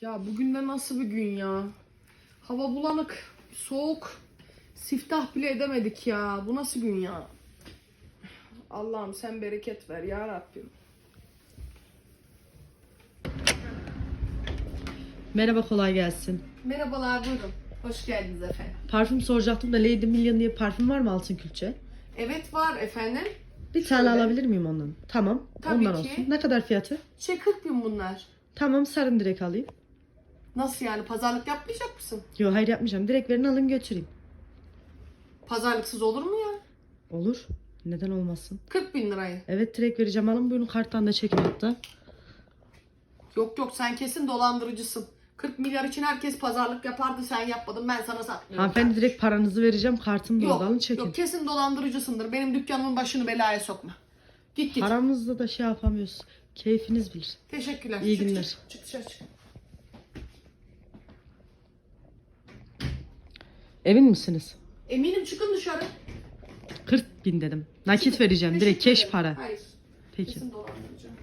Ya bugün de nasıl bir gün ya? Hava bulanık, soğuk. Siftah bile edemedik ya. Bu nasıl gün ya? Allah'ım sen bereket ver ya Rabbim. Merhaba kolay gelsin. Merhabalar buyurun. Hoş geldiniz efendim. Parfüm soracaktım da Lady Million diye parfüm var mı altın külçe? Evet var efendim. Bir tane Şöyle. alabilir miyim ondan? Tamam. Tabii ondan ki. olsun. Ne kadar fiyatı? Şey 40 bin bunlar. Tamam sarın direkt alayım. Nasıl yani pazarlık yapmayacak mısın? Yok hayır yapmayacağım. Direkt verin alın götüreyim. Pazarlıksız olur mu ya? Olur. Neden olmasın? 40 bin lirayı. Evet direkt vereceğim alın buyurun karttan da çekin hatta. Yok yok sen kesin dolandırıcısın. 40 milyar için herkes pazarlık yapardı sen yapmadın ben sana satmıyorum. Hanımefendi direkt paranızı vereceğim kartım da Yok, alın çekin. yok kesin dolandırıcısındır. Benim dükkanımın başını belaya sokma. Git git. Paramızla da şey yapamıyoruz. Keyfiniz bilir. Teşekkürler. İyi Çık, günler. Çık, çık dışarı çık. Emin misiniz? Eminim çıkın dışarı. 40 bin dedim. Nakit vereceğim direkt keş para. Hayır. Peki. Kesin dolandıracağım.